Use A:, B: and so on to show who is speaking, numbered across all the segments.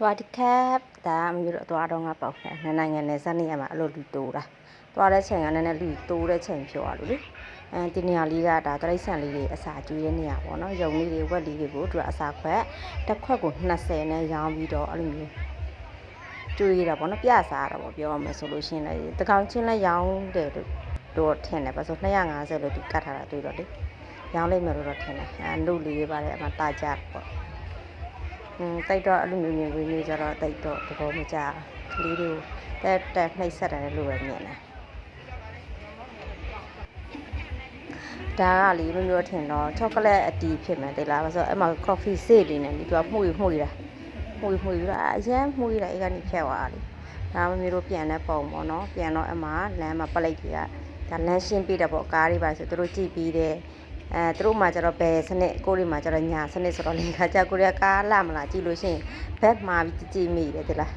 A: စဝါဒီကပ်ဒါမျိုးတော့သွားတော့ငါပေါက်တယ်နိုင်ငံနဲ့ဇက်နေရမှာအဲ့လိုလူတိုးတာသွားတဲ့ချိန်ကလည်းနည်းနည်းလူတိုးတဲ့ချိန်ဖြစ်သွားလို့လေအဲဒီနေရာလေးကဒါတရိတ်ဆန်လေးတွေအစာကျွေးတဲ့နေရာပေါ့နော်ယုံလေးတွေဝက်လေးတွေကိုသူကအစာခွက်တစ်ခွက်ကို20နဲ့ရောင်းပြီးတော့အဲ့လိုမျိုးကျွေးတာပေါ့နော်ပြစားတာပေါ့ပြောရမယ်ဆိုလို့ရှိရင်လည်းတကောင်ချင်းလည်းရောင်းတယ်လို့တော့ထင်တယ်ပါဆို250လို့သူကတ်ထားတာတွေ့တော့လေရောင်းလိုက်မယ်လို့တော့ထင်တယ်အဲလူလေးတွေပါတယ်အမှတာကြပေါ့ တိတ်တော့အဲ့လိုမျိုးမျိုးဝေးနေကြတော့တိတ်တော့သဘောမကျကလေးတွေကိုတက်တက်နှိပ်ဆက်တယ်လို့ပဲမြင်တယ်ဒါကလေမျိုးမျိုးထင်တော့ချောကလက်အတီးဖြစ်မယ်တိတ်လားဆိုတော့အဲ့မှာ coffee စေ့လေးနဲ့ဒီကမှုရမှုရတာမှုရမှုရတာအရင်မှုရတာအဲ့ကနေဖြတ်သွားတာလေဒါမျိုးမျိုးတို့ပြန်တဲ့ပုံပေါ့နော်ပြန်တော့အဲ့မှာလမ်းမှာပလိတ်တွေကဒါလမ်းရှင်းပြတယ်ပေါ့ကားတွေပါဆိုသူတို့ကြည့်ပြီးတယ် အဲသူတို့မှကျတော့ဘယ်စနစ်ကိုရီမှကျတော့ညာစနစ်ဆိုတော့လေခါကျကိုရီးယားကားလာမလားကြည့်လို့ရှိရင်ဘက်မှာပြီးကြည့်မိတယ်တိလား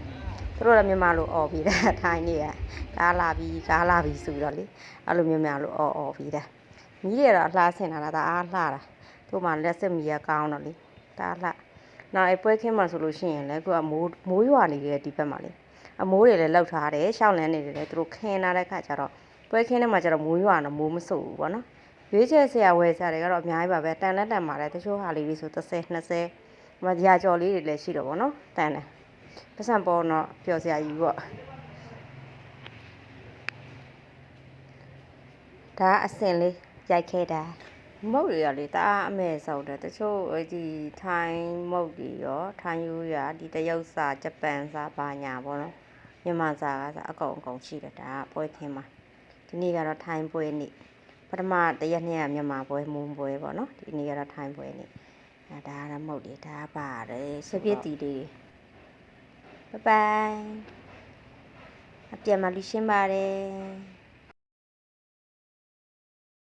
A: သူတို့လည်းမြန်မာလိုអော်ပြီးတာထိုင်းနေရကားလာပြီးကားလာပြီးဆိုတော့လေအဲ့လိုမျိုးများလိုអော်អော်ပြီးတာမီးတွေတော့အလှဆင်လာတာဒါအားလှတာသူ့မှာလက်စစ်မီးကကောင်းတော့လေဒါလှနောက်အပွဲခင်းမှာဆိုလို့ရှိရင်လည်းကိုကမိုးမိုးရွာနေတယ်ဒီဘက်မှာလေအမိုးတွေလည်းလောက်ထားတယ်ရှောင်းလန်းနေတယ်လေသူတို့ခင်းလာတဲ့ခါကျတော့ပွဲခင်းထဲမှာကျတော့မိုးရွာတော့မိုးမစုပ်ဘူးပေါ့နော် ရွေးချယ်ဆရာဝယ်ဆရာတွေကတော့အများကြီးပါပဲတန်လက်တန်ပါတယ်တချို့ဟာလေးတွေဆို30 20မရာကြော်လေးတွေလည်းရှိတော့ဗောနော်တန်တယ်ပတ်စံပေါ်တော့ပျော်စရာကြီးပေါ့ဒါအစင်လေးရိုက်ခဲ့တာမုတ်တွေကလေတအားအမဲဆုံးတယ်တချို့ဒီထိုင်းမုတ်တွေရောထိုင်းယူရဒီတရုတ်စာဂျပန်စာဘာညာဗောနော်မြန်မာစာကစာအကုန်အကုန်ရှိတယ်ဒါကပွဲခင်းမှာဒီနေ့ကတော့ထိုင်းပွဲနေ့ ပထမတရက်နှစ်ရက်မြန်မာပွဲမွန်းပွဲပေါ့နော်ဒီနေ့ကတော့ထိုင်းပွဲနေ့အဲဒါကတော့မဟုတ်လေဒါပါတယ်စပစ်တီလေးဘိုင်ဘိုင်အပြန်မလူရှင်းပါတယ်